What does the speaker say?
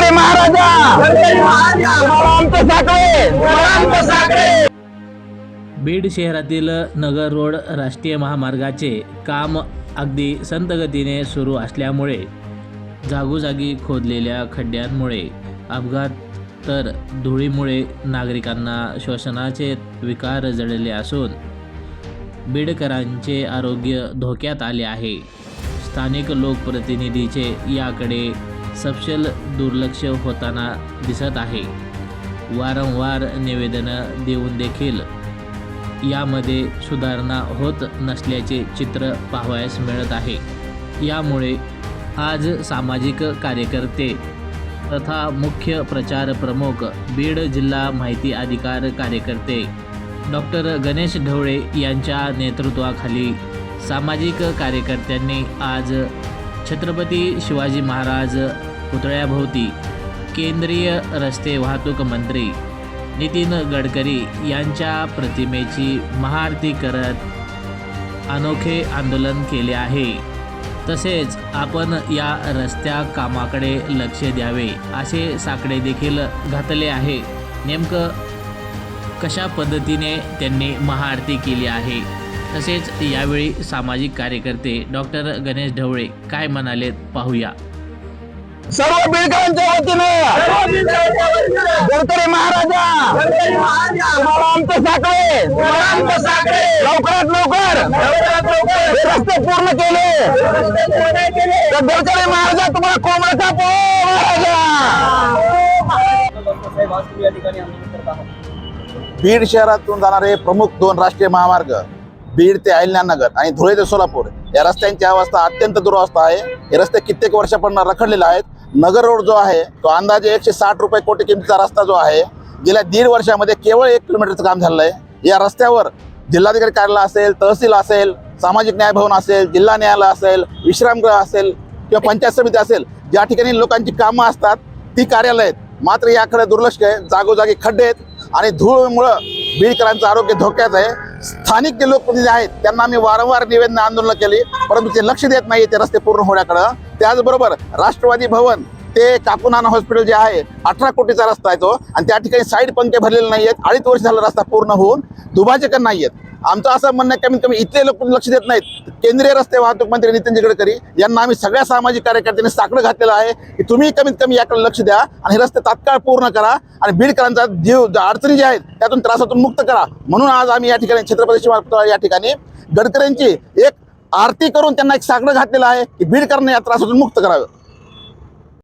गडकरी महाराजा! आमचं साखळे साखळे बीड शहरातील नगर रोड राष्ट्रीय महामार्गाचे काम अगदी संत गतीने सुरू असल्यामुळे जागोजागी खोदलेल्या खड्ड्यांमुळे अपघात तर धुळीमुळे नागरिकांना श्वसनाचे विकार जडले असून बीडकरांचे आरोग्य धोक्यात आले आहे. स्थानिक लोकप्रतिनिधीचे याकडे सपशेल दुर्लक्ष होताना दिसत आहे. वारंवार निवेदनं देऊन देखील यामध्ये सुधारणा होत नसल्याचे चित्र पाहावयास मिळत आहे. यामुळे आज सामाजिक कार्यकर्ते तथा मुख्य प्रचार प्रमुख बीड जिल्हा माहिती अधिकार कार्यकर्ते डॉक्टर गणेश ढवळे यांच्या नेतृत्वाखाली सामाजिक कार्यकर्त्यांनी आज छत्रपती शिवाजी महाराज पुतळ्याभोवती केंद्रीय रस्ते वाहतूक मंत्री नितीन गडकरी यांच्या प्रतिमेची महाआरती करत अनोखे आंदोलन केले आहे. तसेच आपण या रस्त्या कामाकडे लक्ष द्यावे असे साकडे देखील घातले आहे. नेमकं कशा पद्धतीने त्यांनी महाआरती केली आहे? तसेच यावेळी सामाजिक कार्यकर्ते डॉक्टर गणेश ढवळे काय म्हणालेत पाहूया. सर्व बीडकरांच्या वतीनं गडकरी महाराजा तुम्हाला आमचं साखळे. लवकरात लवकर हे रस्ते पूर्ण केले. तर गडकरी महाराजा तुम्हाला कोंबड्याचा पो महाराजा. बीड शहरातून जाणारे प्रमुख दोन राष्ट्रीय महामार्ग बीड ते अहिल्यानगर आणि धुळे ते सोलापूर या रस्त्यांची अवस्था अत्यंत दुरावस्था आहे. हे रस्ते कित्येक वर्षापासून रखडलेले आहेत. नगर रोड जो आहे तो अंदाजे एकशे साठ रुपये कोटी किमतीचा रस्ता जो आहे गेल्या दीड वर्षामध्ये केवळ एक किलोमीटरचं काम झालं आहे या रस्त्यावर जिल्हाधिकारी कार्यालय असेल तहसील असेल सामाजिक न्याय भवन असेल जिल्हा न्यायालय असेल विश्रामगृह असेल किंवा पंचायत समिती असेल ज्या ठिकाणी लोकांची कामं असतात ती कार्यालय आहेत. मात्र याकडे दुर्लक्ष आहे. जागोजागी खड्डे आहेत आणि धूळमुळं बीडकरांचं आरोग्य धोक्यात आहे. स्थानिक जे लोकप्रतिनिधी आहेत त्यांना आम्ही वारंवार निवेदन आंदोलन केली परंतु ते लक्ष देत नाही ते रस्ते पूर्ण होण्याकडं. त्याचबरोबर राष्ट्रवादी भवन ते काकुनाना हॉस्पिटल जे आहे अठरा कोटीचा रस्ता आहे तो आणि त्या ठिकाणी साईड पंखे भरलेले नाही आहेत अडीच वर्ष झाला रस्ता पूर्ण होऊन दुभाजकन नाही आहेत आमचं असं म्हणणं आहे कमीत कमी इथले लोक लक्ष देत नाहीत. केंद्रीय रस्ते वाहतूक मंत्री नितीन गडकरी यांना आम्ही सगळ्या सामाजिक कार्यकर्त्यांनी साकडं घातलेलं आहे की तुम्ही कमीत कमी याकडे लक्ष द्या आणि हे रस्ते तात्काळ पूर्ण करा आणि बीडकरांचा जीव अडचणी ज्या आहेत त्यातून त्रासातून मुक्त करा. म्हणून आज आम्ही या ठिकाणी छत्रपती शिवाजी या ठिकाणी गडकरींची एक आरती करून त्यांना एक साकडं घातलेलं आहे की बीडकरांना या त्रासातून मुक्त करावं.